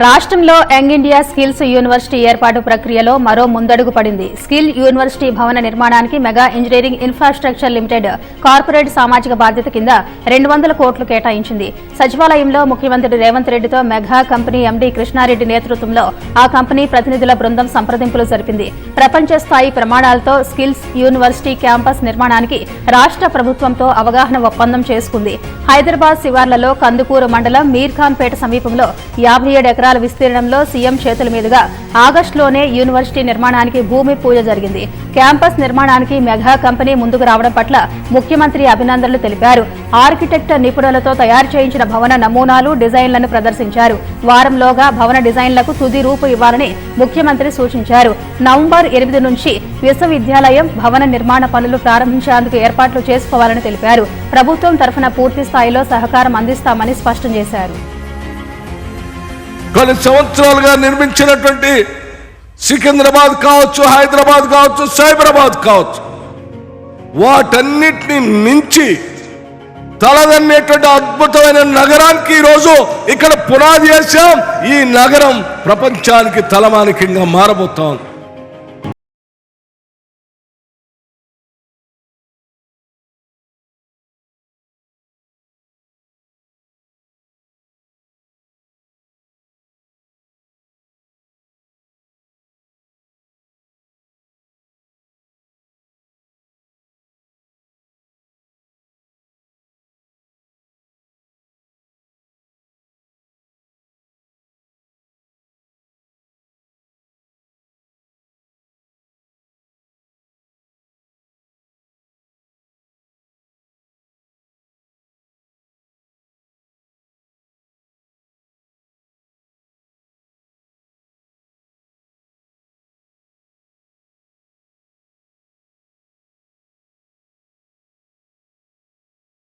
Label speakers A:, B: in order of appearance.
A: రాష్ట్రంలో young India skills university ఏర్పాటు ప్రక్రియలో మరో ముందడుగు పడింది. స్కిల్ యూనివర్సిటీ భవన నిర్మాణానికి mega engineering infrastructure limited corporate సామాజిక బాధ్యత కింద రెండు వందల కోట్లు కేటాయించింది. సచివాలయంలో ముఖ్యమంత్రి రేవంత్ రెడ్డితో మెగా కంపెనీ ఎండీ కృష్ణారెడ్డి నేతృత్వంలో ఆ కంపెనీ ప్రతినిధుల బృందం సంప్రదింపులు జరిపింది. ప్రపంచ స్థాయి ప్రమాణాలతో స్కిల్స్ యూనివర్సిటీ క్యాంపస్ నిర్మాణానికి రాష్ట్ర ప్రభుత్వంతో అవగాహన ఒప్పందం చేసుకుంది. హైదరాబాద్ శివార్లలో కందుకూరు మండలం మీర్ఖాన్పేట సమీపంలో యాభై ఏడు ఎకరాల విస్తీర్ణంలో సీఎం చేతుల మీదుగా ఆగస్టులోనే యూనివర్సిటీ నిర్మాణానికి భూమి పూజ జరిగింది. క్యాంపస్ నిర్మాణానికి మెగా కంపెనీ ముందుకు రావడం పట్ల ముఖ్యమంత్రి అభినందనలు తెలిపారు. ఆర్కిటెక్ట్ నిపుణులతో తయారు చేయించిన భవన నమూనాలు డిజైన్లను ప్రదర్శించారు. వారంలోగా భవన డిజైన్లకు తుది రూపు ఇవ్వాలని ముఖ్యమంత్రి సూచించారు. నవంబర్ ఎనిమిది నుంచి విశ్వవిద్యాలయం భవన నిర్మాణ పనులు ప్రారంభించేందుకు ఏర్పాట్లు చేసుకోవాలని తెలిపారు. ప్రభుత్వం తరఫున పూర్తి స్థాయిలో సహకారం అందిస్తామని స్పష్టం చేశారు.
B: కొన్ని సంవత్సరాలుగా నిర్మించినటువంటి సికింద్రాబాద్ కావచ్చు హైదరాబాద్ కావచ్చు సైబరాబాద్ కావచ్చు వాటన్నిటిని మించి తలదన్నేటువంటి అద్భుతమైన నగరానికి ఈరోజు ఇక్కడ పునాది వేసాం ఈ నగరం ప్రపంచానికి తలమానికంగా మారబోతోంది